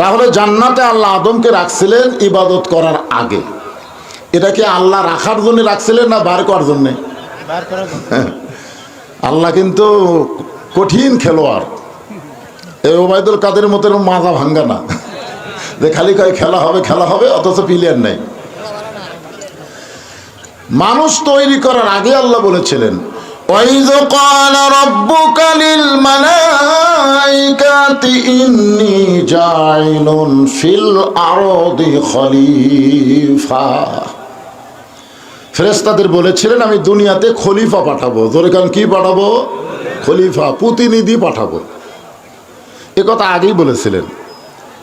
তাহলে জান্নাতে আল্লাহ আদমকে রাখছিলেন ইবাদত করার আগে। এটা কি আল্লাহ রাখার জন্য রাখছিলেন না বার করার জন্যে? আল্লাহ কিন্তু কঠিন খেলোয়াড়। এই ওবায়দুল কাদের মতো এরকম মাজা ভাঙ্গা না। যে খালি কয় খেলা হবে খেলা হবে, অথচ প্লেয়ার নেই। মানুষ তৈরি করার আগে আল্লাহ বলেছিলেন وَإِذْ قَالَ رَبُّكَ لِلْمَلَائِكَةِ إِنِّي جَاعِلٌ فِي الْأَرْضِ خَلِيفَةً ফেরেস্তাদের বলেছিলেন আমি দুনিয়াতে খলিফা পাঠাবো জোরে কারণ কি পাঠাবো খলিফা প্রতিনিধি পাঠাবো এ কথা আগেই বলেছিলেন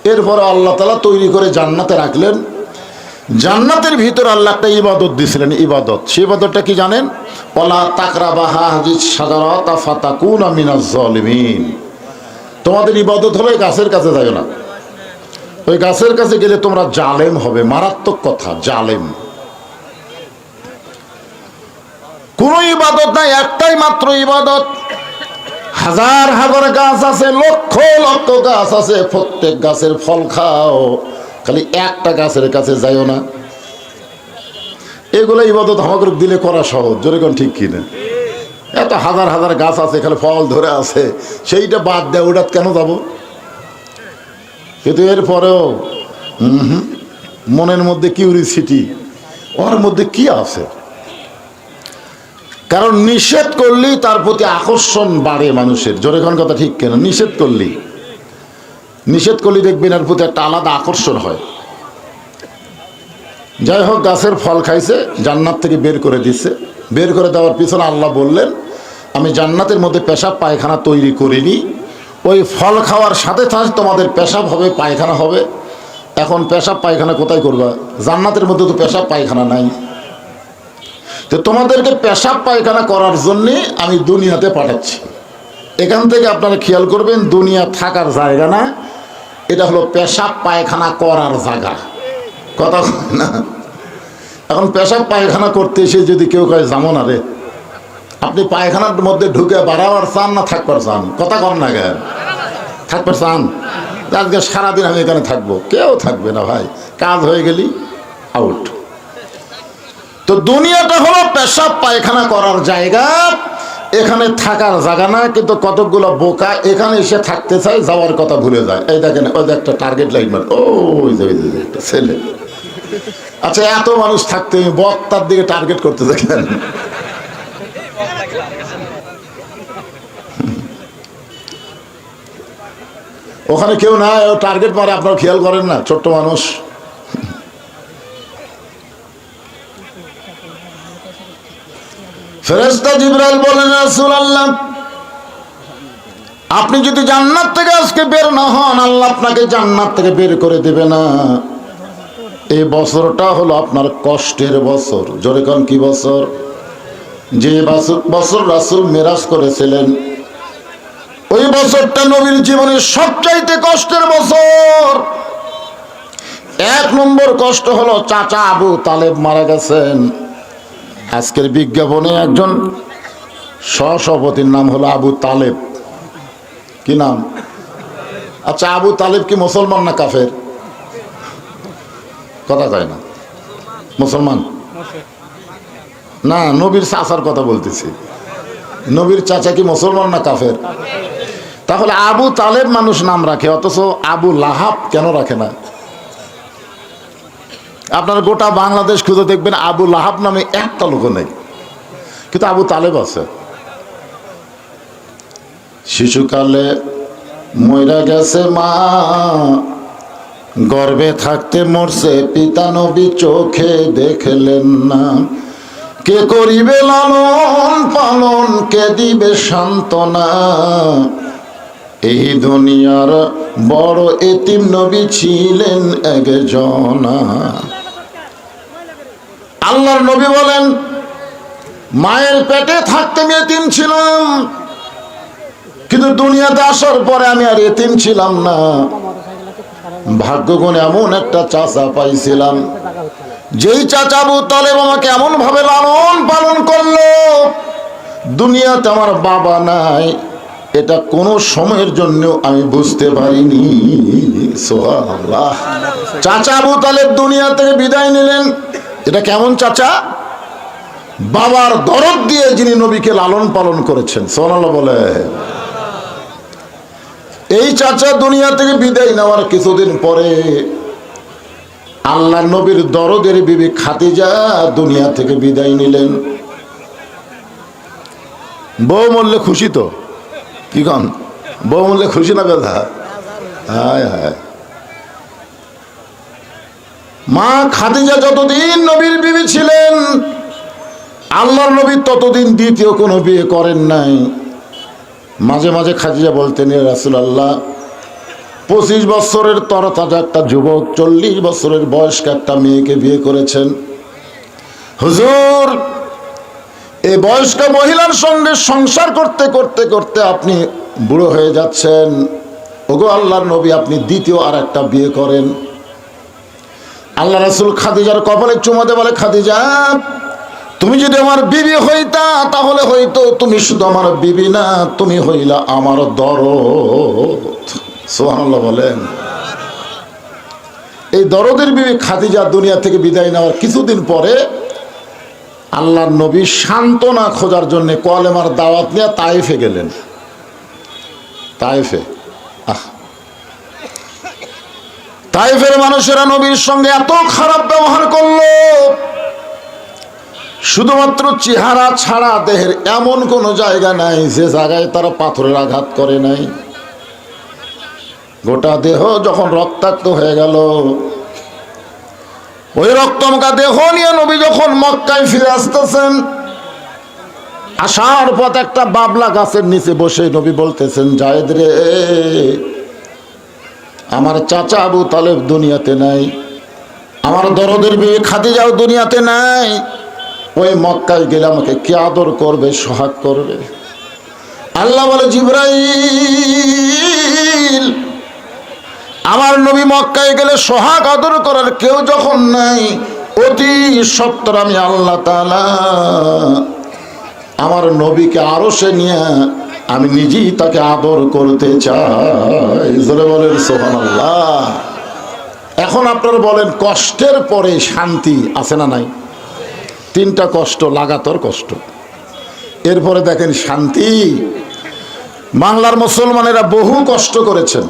এরপরে আল্লাহ তালা তৈরি করে জান্নাতে রাখলেন জান্নাতের ভিতর আল্লাহ একটা ইবাদত দিছিলেন, ইবাদত। সেই ইবাদতটা কি জানেন? পলা তাকরা বাহা হাজিজ সাদারত ফাতাকুন জলিমিন। তোমাদের ইবাদত হলো গাছের কাছে যাবে না। ওই গাছের কাছে গেলে তোমরা জালেম হবে, মারাত্মক কথা, জালেম। কোন ইবাদত নাই, একটাই মাত্র ইবাদত। হাজার হাজার গাছ আছে, লক্ষ লক্ষ গাছ আছে, প্রত্যেক গাছের ফল খাও। খালি একটা গাছের কাছে যাইও না। এগুলো ইবাদত আমাকে দিলে করা সহজ। কোন ঠিক কিনা? এত হাজার হাজার গাছ আছে খালি ফল ধরে আছে। সেইটা বাদ দেয় ওটা কেন যাব? কিন্তু এরপরেও হুম, মনের মধ্যে কিউরিসিটি ওর মধ্যে কি আছে? কারণ নিষেধ করলেই তার প্রতি আকর্ষণ বাড়ে মানুষের। জোরে কথা ঠিক কেন? নিষেধ করলেই। নিষেধ করলে দেখবেন এর প্রতি একটা আলাদা আকর্ষণ হয়। যাই হোক, গাছের ফল খাইছে, জান্নাত থেকে বের করে দিচ্ছে বের করে দেওয়ার পিছনে আল্লাহ বললেন, আমি জান্নাতের মধ্যে পেশাব পায়খানা তৈরি করিনি। ওই ফল খাওয়ার সাথে সাথে তোমাদের পেশাব হবে, পায়খানা হবে। এখন পেশাব পায়খানা কোথায় করবা? জান্নাতের মধ্যে তো পেশাব পায়খানা নাই। তো তোমাদেরকে পেশাব পায়খানা করার জন্যে আমি দুনিয়াতে পাঠাচ্ছি। এখান থেকে আপনারা খেয়াল করবেন, দুনিয়া থাকার জায়গা না। এটা হলো পেশাব পায়খানা করার জায়গা। কথা না? এখন পেশাব পায়খানা করতে এসে যদি কেউ কয় যাব না রে। আপনি পায়খানার মধ্যে ঢুকে বাড়াবার চান না থাকবার চান? কথা কর না গে থাকবার চান? আজকে সারাদিন আমি এখানে থাকব। কেউ থাকবে না ভাই। কাজ হয়ে গেলি আউট তো দুনিয়াটা হলো পেশাব পায়খানা করার জায়গা। এখানে থাকার জায়গা না, কিন্তু কতকগুলো বোকা এখানে এসে থাকতে চায়, যাওয়ার কথা ভুলে যায়। এই দেখেন, ওই যে একটা টার্গেট লাইন ও, ওই যে একটা ছেলে। আচ্ছা এত মানুষ থাকতে বক্তার দিকে টার্গেট করতে দেখেন ওখানে কেউ না টার্গেট মারে, আপনারা খেয়াল করেন না, ছোট্ট মানুষ। ফেরেস্তা জিব্রাইল বলেন রাসুল আল্লাহ আপনি যদি জান্নাত থেকে আজকে বের না হন, আল্লাহ আপনাকে জান্নাত থেকে বের করে দেবে না। এই বছরটা হলো আপনার কষ্টের বছর। জোরে কোন, কি বছর? যে বছর রাসূল মেরাজ করেছিলেন, ওই বছরটা নবীর জীবনের সবচাইতে কষ্টের বছর। এক নম্বর কষ্ট হলো চাচা আবু তালেব মারা গেছেন। আজকের বিজ্ঞাপনে একজন সহসভাপতির নাম হলো আবু তালেব। কি নাম? আচ্ছা আবু তালেব কি মুসলমান না কাফের? কথা কয় না। মুসলমান? না, নবীর চাচার কথা বলতেছি। নবীর চাচা কি মুসলমান না কাফের? তাহলে আবু তালেব মানুষ নাম রাখে, অথচ আবু লাহাব কেন রাখে না? আপনারা গোটা বাংলাদেশ খুঁজে দেখবেন আবু লাহাব নামে একটা লোক নেই। কিন্তু আবু তালেব আছে। শিশুকালে ময়রা গেছে মা, গর্বে থাকতে মরছে পিতা নবী চোখে দেখলেন না। কে করিবে লালন পালন, কে দিবে সান্ত্বনা? এই দুনিয়ার বড় এতিম নবী ছিলেন একজনা। আল্লাহর নবী বলেন, মায়ের পেটে থাকতে আমি এতিম ছিলাম, কিন্তু দুনিয়াতে আসার পরে আমি আর এতিম ছিলাম না। ভাগ্যগুণ এমন একটা চাচা পাইছিলাম, যেই চাচা তালেব আমাকে এমন ভাবে লালন পালন করল, দুনিয়াতে আমার বাবা নাই, এটা কোনো সময়ের জন্য আমি বুঝতে পারিনি। সোহাল্লাহ চাচা আবু তালেব দুনিয়া থেকে বিদায় নিলেন এটা কেমন চাচা? বাবার দরদ দিয়ে যিনি নবীকে লালন পালন করেছেন সোহাল্লাহ বলে। এই চাচা দুনিয়া থেকে বিদায় নেওয়ার কিছুদিন পরে আল্লাহ নবীর দরদের বিবি খাতিজা দুনিয়া থেকে বিদায় নিলেন। বউ মরলে খুশি তো? কি কন? বউ মরলে খুশি না বেধা হায় হায়। মা খাদিজা যতদিন নবীর বিবি ছিলেন, আল্লাহর নবী ততদিন দ্বিতীয় কোনো বিয়ে করেন নাই। মাঝে মাঝে খাদিজা বলতেন রাসুল আল্লাহ পঁচিশ বছরের তরতাজা একটা যুবক, চল্লিশ বছরের বয়স্ক একটা মেয়েকে বিয়ে করেছেন। হুজুর এই বয়স্ক মহিলার সঙ্গে সংসার করতে করতে করতে আপনি বুড়ো হয়ে যাচ্ছেন। ওগো আল্লাহর নবী, আপনি দ্বিতীয় আর একটা বিয়ে করেন। আল্লাহ রাসুল খাদিজার কপালে চুমাতে বলে, খাদিজা, তুমি যদি আমার বিবি হইতা, তাহলে হইতো তুমি শুধু আমার বিবি না, তুমি হইলা আমার দরদ। সোহানাল্লাহ বলেন। এই দরদের বিবি খাদিজা দুনিয়া থেকে বিদায় নেওয়ার কিছুদিন পরে আল্লাহ নবী সান্ত্বনা খোঁজার জন্য কলেমার দাওয়াত নিয়ে তাইফে গেলেন। তাইফে। আহ তাইফের মানুষেরা নবীর সঙ্গে এত খারাপ ব্যবহার করল। শুধুমাত্র চেহারা ছাড়া দেহের এমন কোনো জায়গা নাই যে জায়গায় তারা পাথরের আঘাত করে নাই। গোটা দেহ যখন রক্তাক্ত হয়ে গেল, ওই রক্তমকা দেহ নিয়ে নবী যখন মক্কায় ফিরে আসতেছেন, আসার পথ একটা বাবলা গাছের নিচে বসে নবী বলতেছেন, জায়েদ রে আমার চাচা আবু তালেব দুনিয়াতে নাই। আমার দরদের বিয়ে খাদিজাও দুনিয়াতে নাই। ওই মক্কায় গেলে আমাকে কে আদর করবে, সোহাগ করবে? আল্লাহ বলে, জিব্রাইল, আমার নবী মক্কায় গেলে সোহাগ আদর করার কেউ যখন নাই, অতি সত্তর আমি আল্লাহ তালা আমার নবীকে আরও সে নিয়ে আমি নিজেই তাকে আদর করতে চাই। জোরে বলেন সোহান আল্লাহ এখন আপনারা বলেন, কষ্টের পরে শান্তি আছে না নাই? তিনটা কষ্ট, লাগাতার কষ্ট। এরপরে দেখেন শান্তি। বাংলার মুসলমানেরা বহু কষ্ট করেছেন।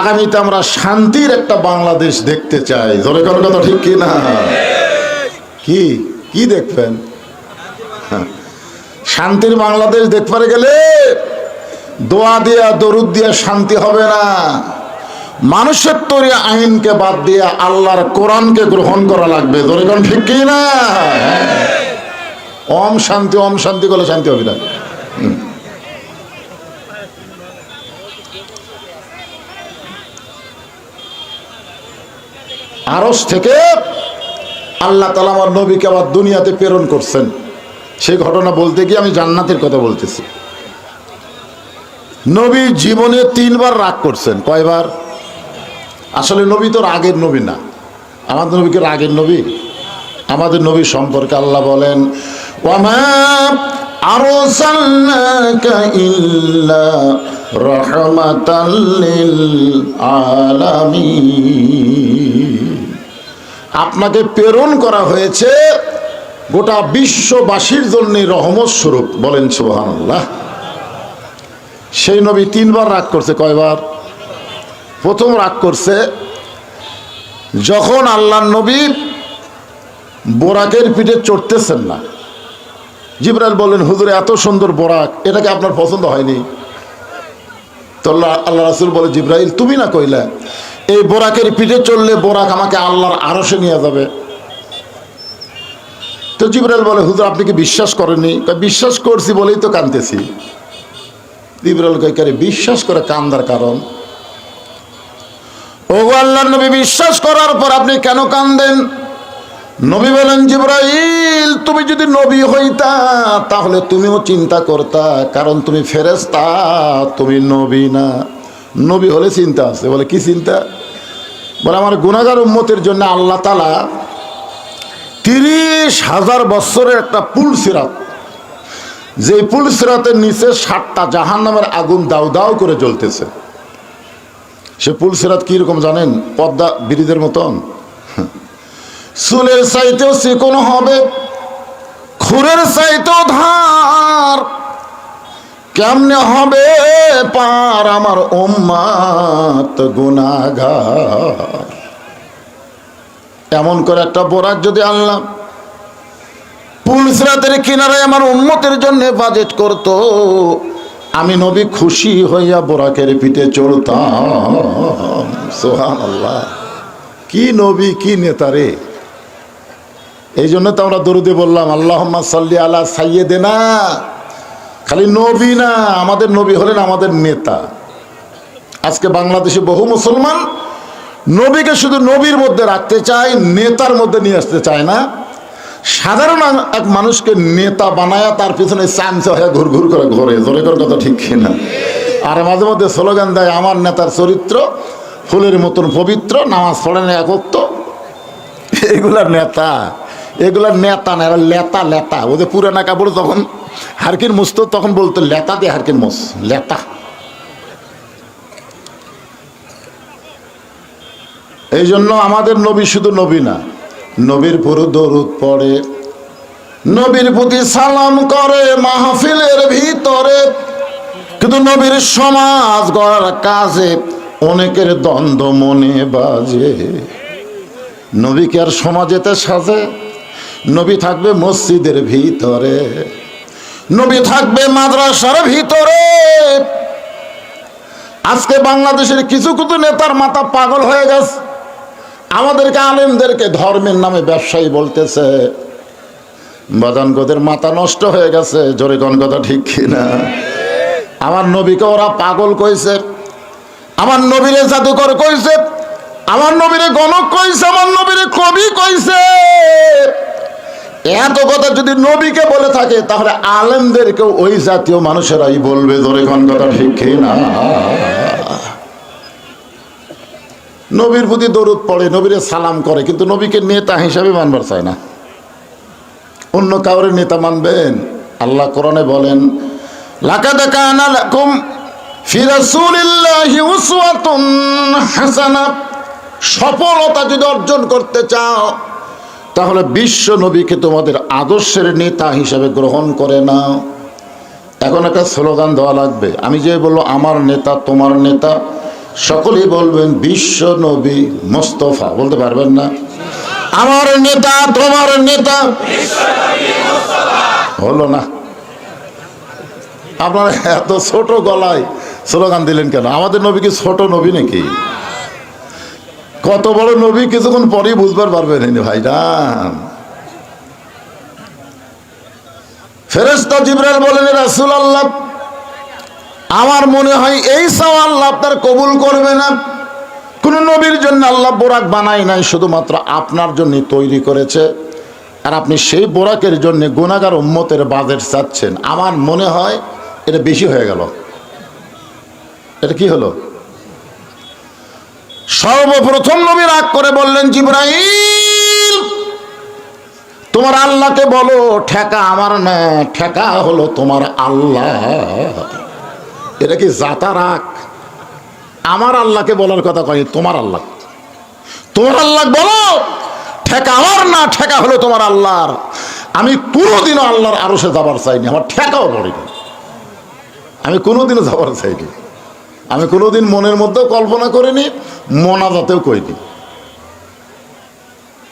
আগামীতে আমরা শান্তির একটা বাংলাদেশ দেখতে চাই। কোন কথা ঠিক কি না কি? কি দেখবেন? হ্যাঁ। শান্তির বাংলাদেশ দেখতে গেলে দোয়া দিয়া, দরুদ দিয়া শান্তি হবে না। মানুষের তৈরি আইনকে বাদ দিয়ে আল্লাহর কোরআনকে গ্রহণ করা লাগবে। কোন ঠিক কি না? ওম শান্তি ওম শান্তি করলে শান্তি হবে না। আরস থেকে আল্লাহ তালা আমার নবীকে আবার দুনিয়াতে প্রেরণ করছেন। সেই ঘটনা বলতে গিয়ে আমি জান্নাতের কথা বলতেছি। নবী জীবনে তিনবার রাগ করছেন। কয়বার? আসলে নবী তো রাগের নবী না। আমাদের নবীকে রাগের নবী? আমাদের নবী সম্পর্কে আল্লাহ বলেন, ওয়ামা ইল্লা আপনাকে প্রেরণ করা হয়েছে গোটা বিশ্ববাসীর জন্য রহমত স্বরূপ, বলেন সুবহানাল্লাহ। সেই নবী তিনবার রাগ করছে, কয়বার? প্রথম রাগ করছে, যখন আল্লাহ নবী বোরাকের পিঠে চড়তেছেন না। জিবরাল বলেন হুজুরে, এত সুন্দর বোরাক এটাকে আপনার পছন্দ হয়নি? তো আল্লাহ রাসুল বলে, জিব্রাইল, তুমি না কইলে, এই বোরাকের পিঠে চললে বোরাক আমাকে আল্লাহর আরসে নিয়ে যাবে। তো জিব্রাইল বলে, হুজুর, আপনি কি বিশ্বাস করেননি? বিশ্বাস করছি বলেই তো কানতেছি জিব্রাইল কয়, "কারে, বিশ্বাস করে কান্দার কারণ? ও আল্লাহ নবী, বিশ্বাস করার পর আপনি কেন কান্দেন? নবী বলেন, জিব্রাইল, তুমি যদি নবী হইতা, তাহলে তুমিও চিন্তা করতা, কারণ তুমি ফেরেস্তা তুমি নবী না। নবী হলে চিন্তা আছে। বলে, কি চিন্তা? বলে, আমার গুণাগার উম্মতের জন্য আল্লাহ তালা তিরিশ হাজার বছরের একটা পুল সিরাত। যে পুল সিরাতের নিচে সাতটা জাহান নামের আগুন দাউ দাউ করে জ্বলতেছে। সে পুল সিরাত কীরকম জানেন? পদ্মা ব্রিজের মতন। চুলের চাইতেও চিকন হবে, খুরের চাইতেও ধার। কেমনে হবে পার আমার উম্মাত গুনাগার এমন করে একটা বোরাক যদি আনলাম। পুলসরাতের কিনারে আমার উন্মতের জন্য বাজেট করত। আমি নবী খুশি হইয়া বোরাকের পিঠে চড়তাম সোহান আল্লাহ কি নবী, কি নেতা রে? এই জন্য তো আমরা দরুদে বললাম আল্লাহ সাল্লি আলা সাইয়ে দে না খালি নবী না, আমাদের নবী হলেন আমাদের নেতা। আজকে বাংলাদেশে বহু মুসলমান নবীকে শুধু নবীর মধ্যে রাখতে চায়, নেতার মধ্যে নিয়ে আসতে চায় না। সাধারণ এক মানুষকে নেতা বানায়া তার পিছনে চামচা হয়ে, ঘুর ঘুর করে ঘরে। জোরে করে কথা ঠিক কিনা? আর মাঝে মধ্যে স্লোগান দেয়, আমার নেতার চরিত্র ফুলের মতন পবিত্র, নামাজ পড়েন একত্ব। এগুলা নেতা এগুলা নেতা না লেতা লেতা। ওদের পুরানা কাপড় তখন হারকিন মুস্ত, তখন বলতো, লেতা দিয়ে হারকিন মুস, লেতা। এই জন্য আমাদের নবী শুধু নবী না, নবীর পুরো দরুদ পড়ে, নবীর প্রতি সালাম করে মাহফিলের ভিতরে। কিন্তু নবীর সমাজ গড়ার কাজে অনেকের দ্বন্দ্ব মনে বাজে। নবীকে আর সমাজেতে সাজে? নবী থাকবে মসজিদের ভিতরে, নবী থাকবে মাদ্রাসার ভিতরে। আজকে বাংলাদেশের কিছু কিছু নেতার মাথা পাগল হয়ে গেছে। আমাদেরকে আলেমদেরকে ধর্মের নামে ব্যবসায়ী বলতেছে। বাদানগদের মাথা নষ্ট হয়ে গেছে, জোরে কোন কথা ঠিক কিনা? আমার নবীকে ওরা পাগল কইছে, আমার নবীরে জাদুকর কইছে, আমার নবীরে গণক কইছে, আমার নবীরে কবি কইছে। এত কথা যদি নবীকে বলে থাকে, তাহলে আলেমদেরকেও ওই জাতীয় মানুষেরাই বলবে ধরে কোন কথা ঠিক কিনা? নবীর প্রতি দরুদ পড়ে, নবীরে সালাম করে, কিন্তু নবীকে নেতা হিসাবে মানবার চায় না। অন্য কাউরে নেতা মানবেন? আল্লাহ কোরআনে বলেন উসওয়াতুন হাসানা। সফলতা যদি অর্জন করতে চাও, তাহলে বিশ্ব নবীকে তোমাদের আদর্শের নেতা হিসাবে গ্রহণ করে নাও। এখন একটা স্লোগান দেওয়া লাগবে। আমি যে বলব, আমার নেতা, তোমার নেতা। সকলেই বলবেন বিশ্ব নবী মোস্তফা। বলতে পারবেন না? আমার নেতা, তোমার নেতা। হলো না। আপনারা এত ছোট গলায় স্লোগান দিলেন কেন? আমাদের নবী কি ছোট নবী নাকি? কত বড় নবী কিছুক্ষণ পরেই বুঝবার পারবেন ভাইরা ফেরেস্তা জিবরাল বলেন রাসুল আল্লাহ আমার মনে হয় এই চাওয়া আল্লাহ আপনার কবুল করবে না। কোন নবীর জন্য আল্লাহ বোরাক বানাই নাই, শুধুমাত্র আপনার জন্য তৈরি করেছে। আর আপনি সেই বোরাকের জন্য গুণাগার উম্মতের বাজেট চাচ্ছেন। আমার মনে হয় এটা বেশি হয়ে গেল। এটা কি হলো? সর্বপ্রথম নবী রাগ করে বললেন, জিব্রাইল, তোমার আল্লাহকে বলো, ঠেকা আমার না ঠেকা হলো তোমার আল্লাহ। এটা কি জাতা রাগ? আমার আল্লাহকে বলার কথা কয়, তোমার আল্লাহ। তোমার আল্লাহ বলো, ঠেকা আমার না, ঠেকা হলো তোমার আল্লাহর। আমি কোনোদিনও আল্লাহর আরও সে যাবার চাইনি, আমার ঠেকাও পড়েনি। আমি কোনোদিনও যাবার চাইনি। আমি কোনোদিন মনের মধ্যেও কল্পনা করিনি, মনাজাতেও কইনি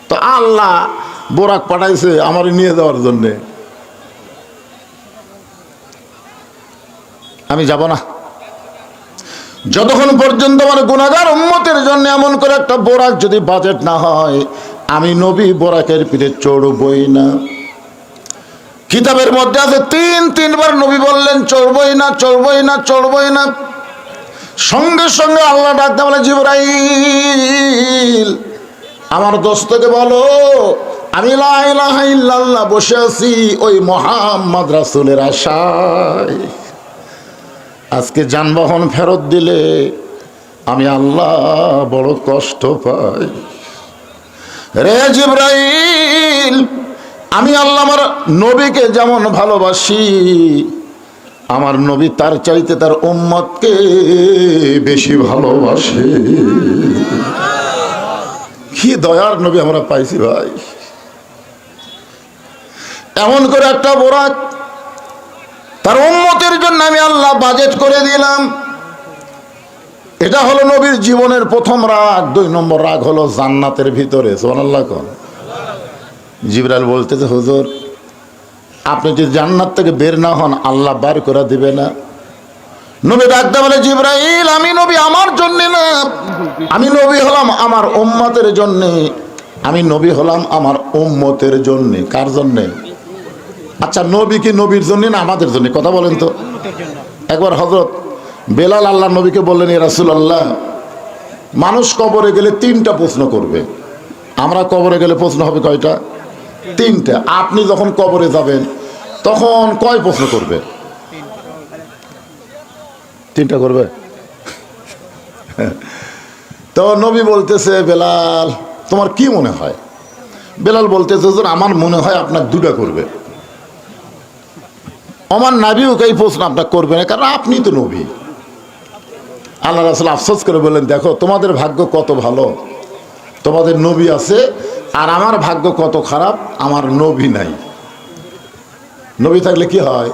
তো আল্লাহ বোরাক পাঠাইছে আমার নিয়ে যাওয়ার জন্যে। আমি যাব না। যতক্ষণ পর্যন্ত আমার গুণাগার উন্মতের জন্য এমন করে একটা বোরাক যদি বাজেট না হয়, আমি নবী বোরাকের পিঠে চড়বই না। কিতাবের মধ্যে আছে তিন, তিনবার নবী বললেন, চড়বই না চড়বই না চড়বই না। সঙ্গে সঙ্গে আল্লাহ ডাকতে বলে, জিবরাইল, আমার দোস্তকে বলো, আমি লাইল্লাহ বসে আছি ওই মোহাম্মদ রাসুলের আশায়। আজকে যানবাহন ফেরত দিলে আমি আল্লাহ বড় কষ্ট পাই। রে জিব্রাইল, আমি আল্লাহ আমার নবীকে যেমন ভালোবাসি, আমার নবী তার চাইতে তার উম্মতকে বেশি ভালোবাসে। কি দয়ার নবী আমরা পাইছি ভাই। এমন করে একটা বোরাক তার উন্মতের জন্য আমি আল্লাহ বাজেট করে দিলাম। এটা হলো নবীর জীবনের প্রথম রাগ, দুই নম্বর রাগ হলো জান্নাতের ভিতরে সোহানাল্লাহ কন। জিবরাল বলতেছে, হুজুর, আপনি যদি জান্নাত থেকে বের না হন, আল্লাহ বার করে দিবে না। নবী ডাকতে বলে, জিব্রাইল, আমি নবী আমার জন্য না। আমি নবী হলাম আমার উম্মতের জন্যে। আমি নবী হলাম আমার উম্মতের জন্যে। কার জন্যে? আচ্ছা নবী কি নবীর জন্য না আমাদের জন্য? কথা বলেন তো। একবার হজরত বেলাল আল্লাহ নবীকে বললেন, এ রাসুল আল্লাহ মানুষ কবরে গেলে তিনটা প্রশ্ন করবে। আমরা কবরে গেলে প্রশ্ন হবে কয়টা? তিনটা। আপনি যখন কবরে যাবেন, তখন কয় প্রশ্ন করবে? তিনটা করবে? তো নবী বলতেছে, বেলাল, তোমার কি মনে হয়? বেলাল বলতেছে আমার মনে হয় আপনার দুটা করবে। আমার নাবিও এই প্রশ্ন আপনার করবে না? কারণ আপনি তো নবী। আল্লাহ রাসুল আফসোস করে বললেন, দেখো, তোমাদের ভাগ্য কত ভালো? তোমাদের নবী আছে, আর আমার ভাগ্য কত খারাপ? আমার নবী নাই। নবী থাকলে কি হয়?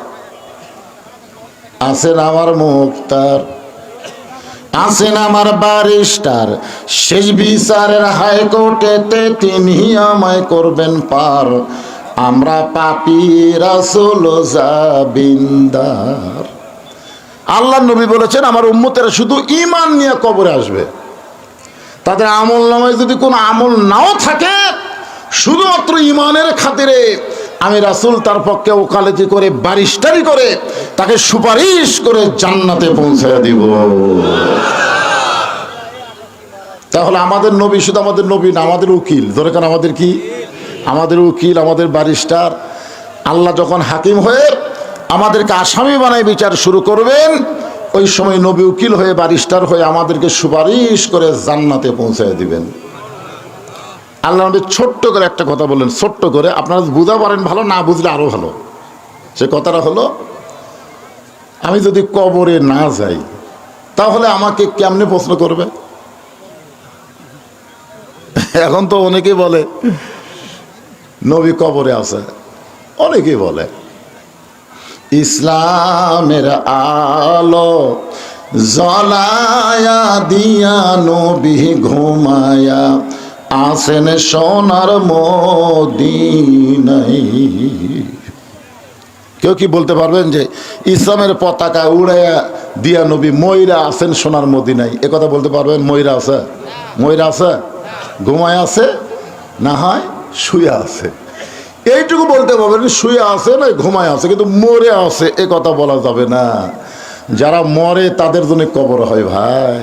আছেন আমার মুক্তার আছেন আমার বারিস্টার শেষ বিচারের হাইকোর্টেতে তিনি আমায় করবেন পার। আমরা পাপি রাসুল জাবিন্দার। আল্লাহ নবী বলেছেন, আমার উম্মতেরা শুধু ইমান নিয়ে কবরে আসবে। তাদের আমল নামায় যদি কোনো আমল নাও থাকে, শুধুমাত্র ইমানের খাতিরে আমি রাসুল তার পক্ষে ওকালতি করে বারিস্টারি করে, তাকে সুপারিশ করে জান্নাতে পৌঁছায় দিব। তাহলে আমাদের নবী শুধু আমাদের নবী না, আমাদের উকিল। দরকার আমাদের কি? আমাদের উকিল, আমাদের বারিস্টার আল্লাহ যখন হাকিম হয়ে আমাদেরকে আসামি বানায় বিচার শুরু করবেন, ওই সময় নবী উকিল হয়ে বারিস্টার হয়ে আমাদেরকে সুপারিশ করে জান্নাতে পৌঁছায় দিবেন। আল্লাহ নবী ছোট্ট করে একটা কথা বললেন, ছোট্ট করে, আপনারা বুঝা পারেন ভালো, না বুঝলে আরও ভালো। সে কথাটা হলো, আমি যদি কবরে না যাই, তাহলে আমাকে কেমনে প্রশ্ন করবে? এখন তো অনেকেই বলে নবী কবরে আছে। অনেকেই বলে, ইসলামের আলো জলায়া দিয়া নবী ঘুমায়া আসেন সোনার মদিনাই কেউ কি বলতে পারবেন যে, ইসলামের পতাকা উড়াইয়া দিয়া নবী ময়রা আছেন সোনার মদিনাই এ কথা বলতে পারবেন, ময়রা আছে? ময়রা আছে? ঘুমায় আছে? না হয়? শুয়ে আছে। এইটুকু বলতে পারবেন শুয়ে আছে না ঘুমায় আছে, কিন্তু মরে আছে, এ কথা বলা যাবে না। যারা মরে, তাদের জন্য কবর হয় ভাই।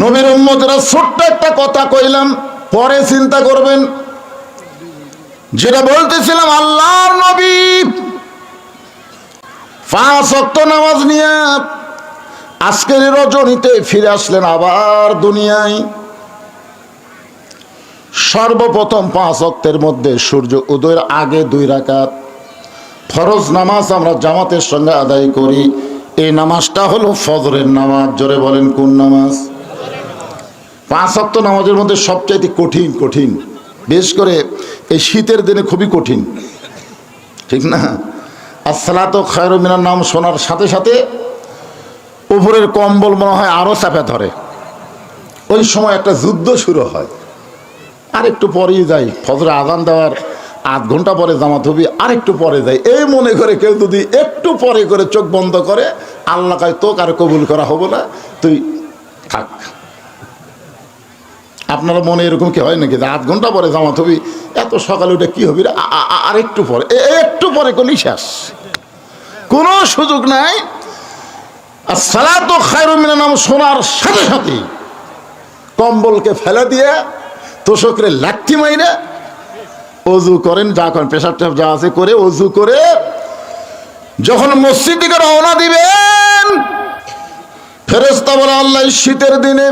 নবীর উম্মতেরা ছোট্ট একটা কথা কইলাম, পরে চিন্তা করবেন। যেটা বলতেছিলাম, আল্লাহর নবী পাঁচ অক্ত নামাজ নিয়ে আজকের রজনীতে ফিরে আসলেন আবার দুনিয়ায়। সর্বপ্রথম পাঁচ অক্তের মধ্যে সূর্য উদয়ের আগে দুই রাকাত। ফরজ নামাজ আমরা জামাতের সঙ্গে আদায় করি। এই নামাজটা হলো ফজরের নামাজ। জোরে বলেন, কোন নামাজ? পাঁচ অক্ত নামাজের মধ্যে সবচাইতে কঠিন কঠিন। বেশ করে এই শীতের দিনে খুবই কঠিন। ঠিক না? আর আসসালাত খায়রমিনার নাম শোনার সাথে সাথে উপরের কম্বল মনে হয় আরও চাপে ধরে। ওই সময় একটা যুদ্ধ শুরু হয়। আর একটু পরেই যাই। ফজরে আজান দেওয়ার আধ ঘণ্টা পরে জামাত হবি আর একটু পরে যাই। এই মনে করে কেউ যদি একটু পরে করে চোখ বন্ধ করে, আল্লাহ কায়, তোকে আর কবুল করা হব না, তুই থাক। আপনার মনে এরকম কি হয় নাকি যে আধ ঘণ্টা পরে জামাত হবি, এত সকালে ওটা কি হবি আর একটু পরে একটু পরে করলেই শেষ কোনো সুযোগ নাই। আর সালাত খায়রুমিনা নাম শোনার সাথে সাথে কম্বলকে ফেলে দিয়ে তোষকরে লাঠি মাইরে অজু করেন, যা করেন, পেশাব টেপ যা আছে করে অজু করে যখন মসজিদ দিকে রওনা দিবেন ফেরেস্তা বলে, আল্লাহ শীতের দিনে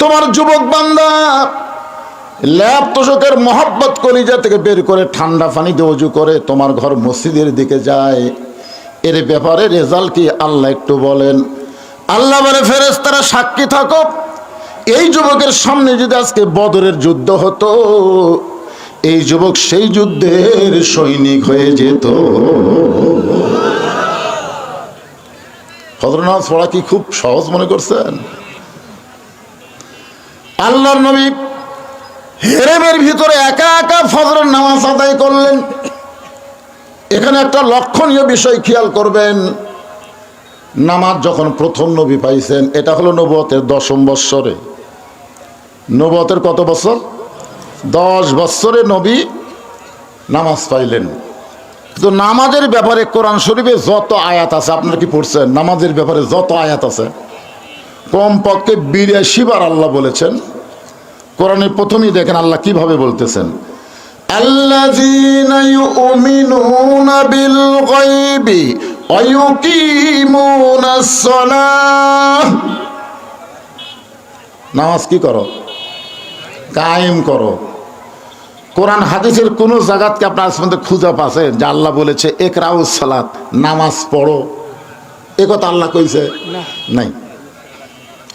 তোমার যুবক বান্দা ল্যাব তোষকের মহব্বত কলিজা থেকে বের করে ঠান্ডা পানিতে অজু করে, তোমার ঘর মসজিদের দিকে যায়। এর ব্যাপারে রেজাল্ট কি? আল্লাহ একটু বলেন। আল্লাহ বলে ফেরেস তারা সাক্ষী থাকো এই যুবকের সামনে যদি আজকে বদরের যুদ্ধ হতো, এই যুবক সেই যুদ্ধের সৈনিক হয়ে যেত। ফজর নামাজ পড়া কি খুব সহজ মনে করছেন? আল্লাহর নবী হেরেমের ভিতরে একা একা ফজরের নামাজ আদায় করলেন। এখানে একটা লক্ষণীয় বিষয় খেয়াল করবেন। নামাজ যখন প্রথম নবী পাইছেন, এটা হলো নবতের দশম বৎসরে। নবতের কত বছর দশ বৎসরে নবী নামাজ পাইলেন কিন্তু নামাজের ব্যাপারে কোরআন শরীফে যত আয়াত আছে আপনারা কি পড়ছেন নামাজের ব্যাপারে যত আয়াত আছে কমপক্ষে বিরাশি বার আল্লাহ বলেছেন কোরআনের প্রথমেই দেখেন আল্লাহ কিভাবে বলতেছেন الذين يؤمنون بالغيب ويقيمون الصلاة নামাজ কি করো কায়েম করো। কোরআন হাদিসের কোনো জায়গাতকে আপনার পর্যন্ত খুঁজে পাচ্ছেন? যে আল্লাহ বলেছে একরাউস সালাত নামাজ পড়ো। এ কথা আল্লাহ কইছে? নাই।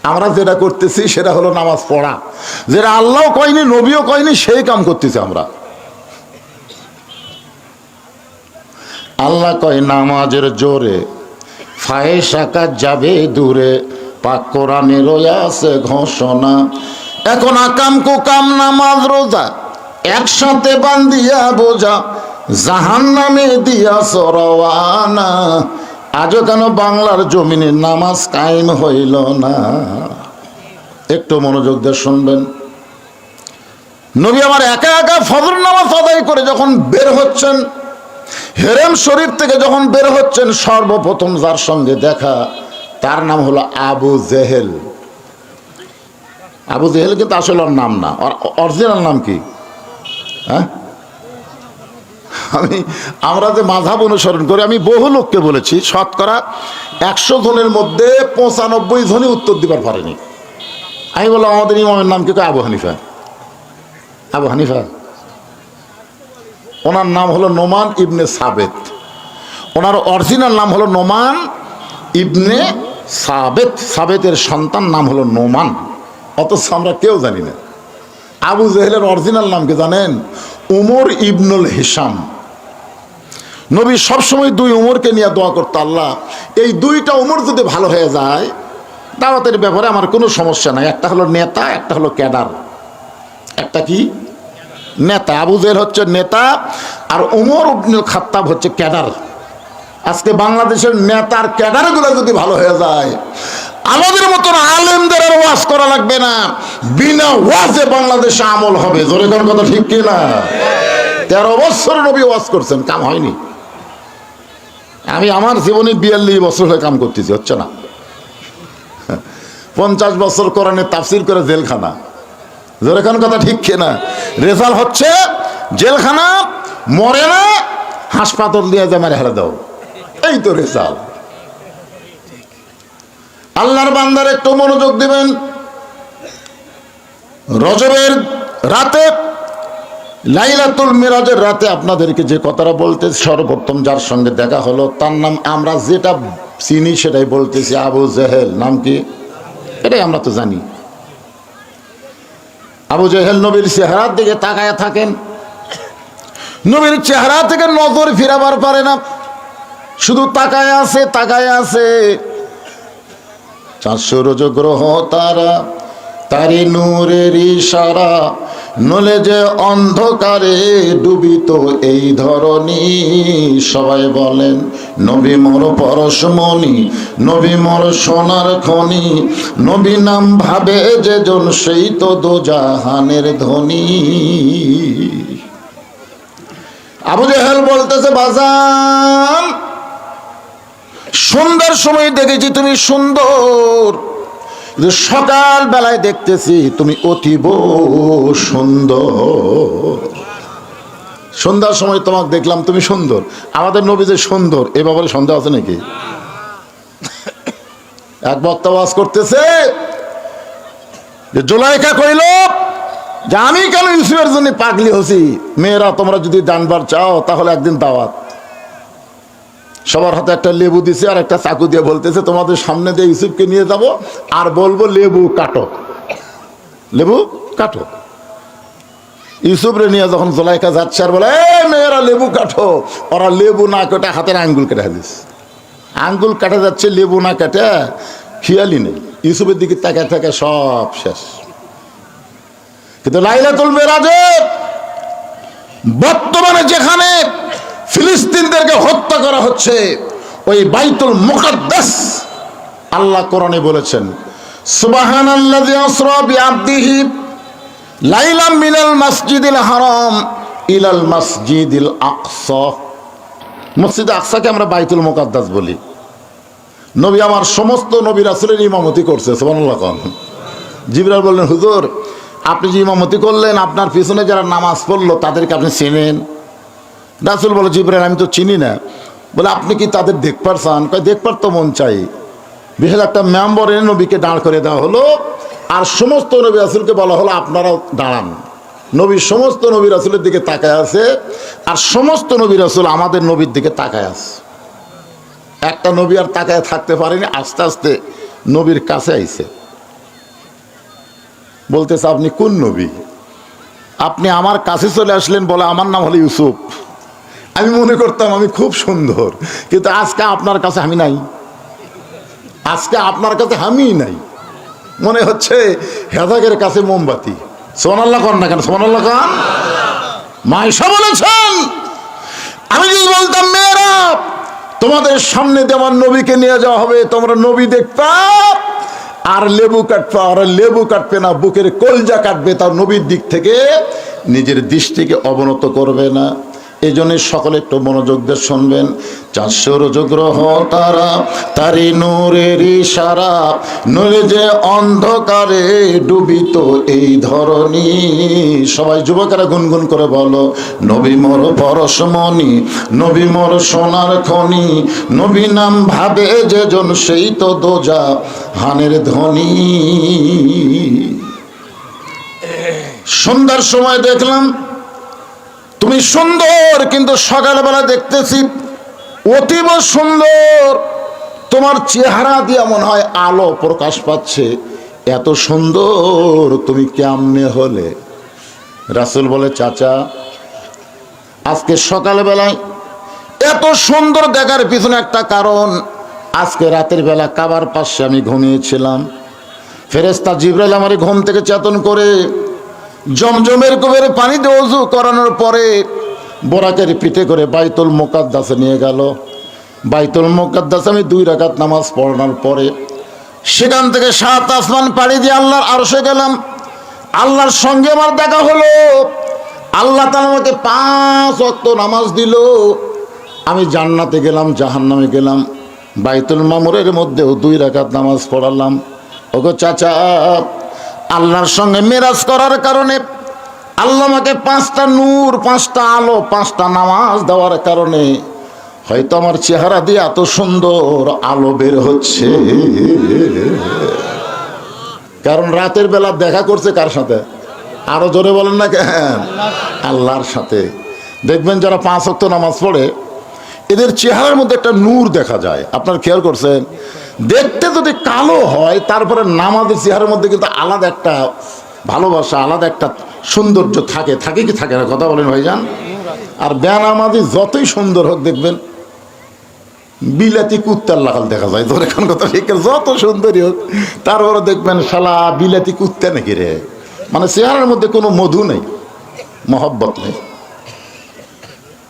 আমরা যেটা করতেছি সেটা হলো নামাজ পড়া। যেটা আল্লাহ কয়নি নবীও কয়নি সেই কাম করতেছি আমরা। আল্লাহ কয় নামাজের জোরে ফায়ে সাকাত যাবে দূরে। পাক কোরআনে রয়াছে ঘোষণা। এখন আকাম কুকাম নামাজ রোজা, একসাথে বান্দিয়া বোঝা জাহান নামে দিয়া সরওয়ানা। আজও কেন বাংলার জমিনে নামাজ কায়েম হইল না? একটু মনোযোগ দিয়ে শুনবেন। নবী আমার একা একা ফজর নামাজ আদায় করে যখন বের হচ্ছেন, হেরেম শরীফ থেকে যখন বের হচ্ছেন, সর্বপ্রথম যার সঙ্গে দেখা, তার নাম হলো আবু জেহেল। আবু জেহেল কিন্তু আসলে ওর নাম না। অরিজিনাল নাম কি? হ্যাঁ? আমি, আমরা যে মাঝাব অনুসরণ করি, আমি বহু লোককে বলেছি, শতকরা একশো জনের মধ্যে পঁচানব্বই জনই উত্তর দিবার পারেনি। আমি বললাম, আমাদের ইমামের নাম কি? আবু হানিফা। আবু হানিফা। ওনার নাম হলো নোমান ইবনে সাবেত। ওনার অরিজিনাল নাম হলো নোমান ইবনে সাবেত। সাবেতের সন্তান নাম হলো নোমান। অথচ আমরা কেউ জানি না। আবু জেহেলের অরিজিনাল নাম কি জানেন উমর ইবনুল হিসাম নবী সবসময় দুই উমরকে নিয়ে দোয়া করতো আল্লাহ, এই দুইটা উমর যদি ভালো হয়ে যায়, দাওয়াতের ব্যাপারে আমার কোনো সমস্যা নাই। একটা হলো নেতা, একটা হলো ক্যাডার। একটা কি? নেতা। আবু জেহেল হচ্ছে নেতা আর উমর ইবনুল খাত্তাব হচ্ছে ক্যাডার। আজকে বাংলাদেশের নেতার ক্যাডারগুলো যদি ভালো হয়ে যায় আমাদের মতন আলেমদের আর ওয়াজ করা লাগবে না। বিনা ওয়াজে বাংলাদেশে আমল হবে। জোরে কোন কথা ঠিক কিনা? তেরো বছর নবী ওয়াজ করছেন, কাম হয়নি। আমি আমার জীবনে বিয়াল্লিশ বছর হয়ে কাম করতেছি, হচ্ছে না? পঞ্চাশ বছর কোরআনে তাফসির করে জেলখানা। জোরে কোন কথা ঠিক কিনা? রেজাল্ট হচ্ছে, জেলখানা মরে না, হাসপাতাল দিয়ে যে মারে হেলে দাও এই তো রেজাল্ট। আল্লাহর বান্দার একটু মনোযোগ দিবেন। রজবের রাতে, লাইলাতুল মিরাজের রাতে আপনাদেরকে যে কথাটা বলতে সর্বপ্রথম যার সঙ্গে দেখা হলো, তার নাম আমরা যেটা চিনি সেটাই বলতেছি, আবু জেহেল। নাম কি? এটাই আমরা তো জানি। আবু জেহেল নবীর চেহারার দিকে তাকায় থাকেন। নবীর চেহারা থেকে নজর ফিরাবার পারে না। শুধু তাকায় আছে তাকায় আছে। চারশো রোজ গ্রহ তারা, তারি নূরের ইশারা, নলে যে অন্ধকারে ডুবিত এই ধরনী সবাই বলেন, নবী মর পরশমণি, নবী মর সোনার খনি, নবী নাম ভাবে যে জন সেই তো দো জাহানের ধনী। আবু জেহেল বলতেছে, বাজান সুন্দর সময় দেখেছি তুমি সুন্দর। সকাল বেলায় দেখতেছি তুমি অতীব সুন্দর। সন্ধ্যার সময় তোমাকে দেখলাম তুমি সুন্দর। আমাদের নবী যে সুন্দর, এ ব্যাপারে সন্দেহ আছে নাকি? এক বক্তা ওয়াজ করতেছে যে জোলাইকা কইল, যে আমি কেন ইউসুফের জন্য পাগলি হছি মেয়েরা, তোমরা যদি জানবার চাও, তাহলে একদিন দাওয়াত। সবার হাতে একটা লেবু দিছে আর একটা চাকু দিয়ে বলতেছে, তোমাদের সামনে দিয়ে ইউসুফকে নিয়ে যাব আর বলব লেবু কাটো লেবু কাটো ইউসুফ রে নিয়ে যখন জোলাইকা যাচ্ছে আর বলে, "এই মেয়েরা লেবু কাটো। ওরা লেবু না কেটে হাতের আঙ্গুল কেটে দিস আঙ্গুল কাটা যাচ্ছে, লেবু না কেটে খেয়ালি নেই। ইউসুফের দিকে তাকায় থাকে সব শেষ। কিন্তু লাইলাতুল মেরাজে বর্তমানে যেখানে ফিলিস্তিনদেরকে হত্যা করা হচ্ছে। ওই বাইতুল মুকাদ্দাস আল্লাহ কোরআনে বলেছেন, সুবহানাল্লাযী আসরা বিআবদিহি লাইলাম মিনাল মসজিদিল হারাম ইলাল মসজিদিল আকসা। মসজিদ আকসাকে আমরা বাইতুল মুকাদ্দাস বলি। নবী আমার সমস্ত নবী রাসূলের ইমামতি করছে, সুবহানাল্লাহ কোন। জিবরাল বললেন, হুজুর, আপনি যে ইমামতি করলেন, আপনার পিছনে যারা নামাজ পড়ল, তাদেরকে আপনি চেনেন? রাসুল বলে জিবরাল আমি তো চিনি না। বলে, আপনি কি তাদের দেখবার চান কয় দেখবার তো মন চাই। বিশেষ একটা মেম্বর নবীকে দাঁড় করে দেওয়া হলো, আর সমস্ত নবী রাসুলকে বলা হলো, আপনারাও দাঁড়ান। নবী, সমস্ত নবী রাসুলের দিকে তাকায় আছে, আর সমস্ত নবী রাসুল আমাদের নবীর দিকে তাকায় আছে। একটা নবী আর তাকায় থাকতে পারেনি, আস্তে আস্তে নবীর কাছে আইছে। বলতেছে, আপনি কোন নবী? আপনি আমার কাছে চলে আসলেন বলে আমার নাম হলো ইউসুফ। আমি মনে করতাম আমি খুব সুন্দর, কিন্তু আজকে আপনার কাছে আমি নাই। আজকে আপনার কাছে আমি নাই। মনে হচ্ছে হেদাকের কাছে মোমবাতি। সোনাল্লাহ কন না কেন? সোনাল্লাহ খান মাইশা বলেছেন, আমি যদি বলতাম, মেয়েরা, তোমাদের সামনে আমার নবীকে নিয়ে যাওয়া হবে, তোমরা নবী দেখতা আর লেবু কাটবে আর লেবু কাটবে না, বুকের কলজা কাটবে তার নবীর দিক থেকে নিজের দৃষ্টিকে অবনত করবে না। এই জন্য সকলে একটু মনোযোগ দিয়ে শুনবেন। চারশো রজগ্রহ তারা তারি নূরের সারা নূরে যে অন্ধকারে ডুবিত এই ধরনী সবাই যুবকেরা গুনগুন করে বলো, নবী মোর পরশমণি, নবী মোর সোনার খনি, নবী নাম ভাবে যে জন সেই তো দোজা, হানের ধ্বনি সন্ধ্যার সময় দেখলাম তুমি সুন্দর, কিন্তু সকালবেলা দেখতেছি অতীব সুন্দর। তোমার চেহারা দিয়ে মনে হয় আলো প্রকাশ পাচ্ছে। এত সুন্দর, তুমি কেমনে হলে? রাসুল বলে, চাচা, আজকে সকালবেলায় এত সুন্দর দেখার পিছনে একটা কারণ, আজকে রাতের বেলা কাবার পাশে আমি ঘুমিয়েছিলাম। ফেরেস্তা জিব্রাইল আমার ঘুম থেকে চেতন করে জমজমের কুবের পানি অজু করানোর পরে বোরাকের পিঠে করে বাইতুল মোকাদ্দাসে নিয়ে গেল। বাইতুল মোকাদ্দাস আমি দুই রাকাত নামাজ পড়ানোর পরে সেখান থেকে সাত আসমান পাড়ি দিয়ে আল্লাহর আরশে গেলাম। আল্লাহর সঙ্গে আমার দেখা হলো। আল্লাহ তাআলা আমাকে পাঁচ অক্ত নামাজ দিল। আমি জান্নাতে গেলাম, জাহান্নামে গেলাম। বাইতুল মামুরের মধ্যেও দুই রাকাত নামাজ পড়ালাম। ওগো চাচা আল্লাহর সঙ্গে মেরাজ করার কারণে আল্লাহ আমাকে পাঁচটা নূর, পাঁচটা আলো, পাঁচটা নামাজ দেওয়ার কারণে হয়তো আমার চেহারা দিয়ে এত সুন্দর আলো বের হচ্ছে। কারণ রাতের বেলা দেখা করছে কার সাথে? আরও জোরে বলেন না কেন? আল্লাহর সাথে। দেখবেন যারা পাঁচ অক্ত নামাজ পড়ে, এদের চেহারার মধ্যে একটা নূর দেখা যায়। আপনার খেয়াল করছেন? দেখতে যদি কালো হয়, তারপরে নামাজের চেহারার মধ্যে কিন্তু আলাদা একটা ভালোবাসা, আলাদা একটা সৌন্দর্য থাকে। থাকে কি থাকে না? কথা বলেন ভাইজান। আর বেনামাজি যতই সুন্দর হোক, দেখবেন বিলাতি কুত্তার লাগাল দেখা যায়। তোর এখন কথা ঠিক যত সুন্দরী হোক, তারপরে দেখবেন শালা বিলাতি কুত্তা নাকি রে? মানে চেহারার মধ্যে কোনো মধু নেই, মহব্বত নেই।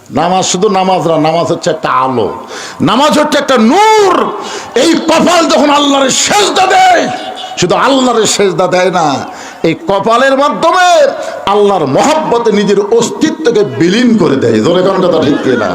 নামাজ শুধু নামাজ না, নামাজ হচ্ছে একটা আলো। নামাজ হচ্ছে একটা নূর। এই কপাল যখন আল্লাহরের সেজদা দেয়, শুধু আল্লাহরের সেজদা দেয় না, এই কপালের মাধ্যমে আল্লাহর মহাব্বতে নিজের অস্তিত্বকে বিলীন করে দেয়। জোরে কথা ঠিক না